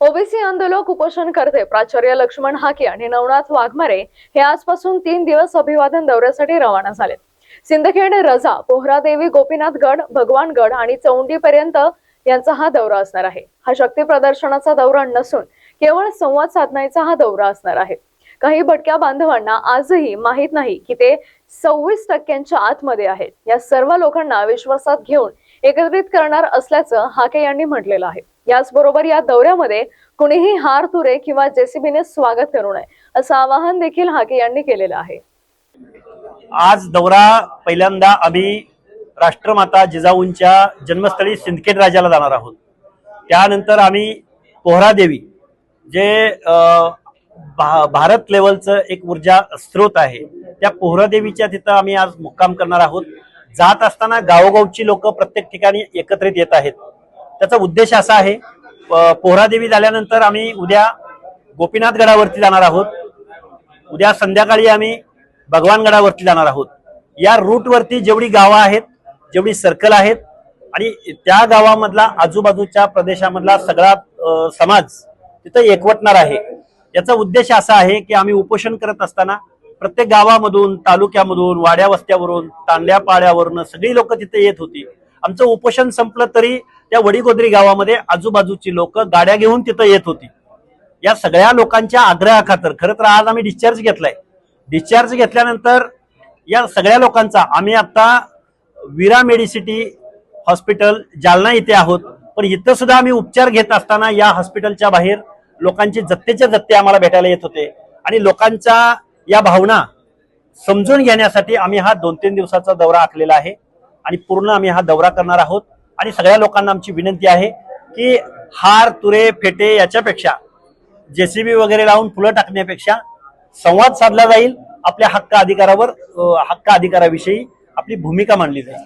OBC आंदोलक उपोषणकर्ते प्राचार्य लक्ष्मण हाके आणि नवनाथ वाघमारे हे आजपासून तीन दिवस अभिवादन दौऱ्यासाठी रवाना झाले सिंदखेड रजा पोहरादेवी गोपीनाथगड भगवानगड आणि चौंडी पर्यंत यांचा हा दौरा असणार आहे. हा शक्ती प्रदर्शनाचा दौरा नसून केवळ संवाद साधण्याचा हा दौरा असणार आहे. काही भटक्या बांधवांना आजही माहीत नाही की ते सव्वीस टक्क्यांच्या आतमध्ये आहेत. या सर्व लोकांना विश्वासात घेऊन एकत्रित करणार असल्याचं हाके यांनी म्हटलेलं आहे. याचबरोबर या दौऱ्यामध्ये कुणीही हार तुरे किंवा जेसीबीने स्वागत करू नये असं आवाहन देखील हाके यांनी केलेलं आहे. आज दौरा पहिल्यांदा आम्ही राष्ट्रमाता जिजाऊंच्या जन्मस्थळी सिंदखेड राजाला जाणार आहोत. त्यानंतर आम्ही पोहरादेवी जे भा- भारत लेवलचं एक ऊर्जा स्रोत आहे त्या पोहरादेवीच्या तिथं आम्ही आज मुक्काम करणार आहोत. जात असताना गावोगावची लोक प्रत्येक ठिकाणी एकत्रित येत आहेत. त्याचा उद्देश असा आहे प- पोहरादेवी झाल्यानंतर आम्ही उद्या गोपीनाथ गडावरती जाणार आहोत. उद्या संध्याकाळी आम्ही भगवानगडावरती जाणार आहोत. या रूटवरती जेवढी गावं आहेत जेवढी सर्कल आहेत आणि त्या गावामधला आजूबाजूच्या प्रदेशामधला सगळा समाज तिथं एकवटणार आहे. याचा उद्देश असा आहे की आम्ही उपोषण करत असताना प्रत्येक गावामधून तालुक्यामधून वाड्या वस्त्यावरून तांड्या पाड्यावरून सगळी लोक तिथे येत होती. आमचं उपोषण संपलं तरी त्या वडीगोद्री गावामध्ये आजूबाजूची लोक गाड्या घेऊन तिथं येत होती. या सगळ्या लोकांच्या आग्रहाखातर खरं तर आज आम्ही डिस्चार्ज घेतलाय. डिस्चार्ज घेतल्यानंतर या सगळ्या लोकांचा आम्ही आता विरा मेडिसिटी हॉस्पिटल जालना इथे आहोत. पण इथं सुद्धा आम्ही उपचार घेत असताना या हॉस्पिटलच्या बाहेर लोकांचे जत्तेच्या जत्ते आम्हाला भेटायला येत होते. आणि लोकांचा या भावना समजून घेण्यासाठी आम्ही हा दोन तीन दिवसाचा दौरा आखलेला आहे आणि पूर्ण आम्ही हा दौरा करणार आहोत. आणि सगळ्या लोकांना आमची विनंती आहे की हार तुरे फेटे याच्यापेक्षा जेसीबी वगैरे लावून फुलं टाकण्यापेक्षा संवाद साधला जाईल. आपल्या हक्क अधिकारावर हक्क अधिकाराविषयी आपली भूमिका मांडली जाईल.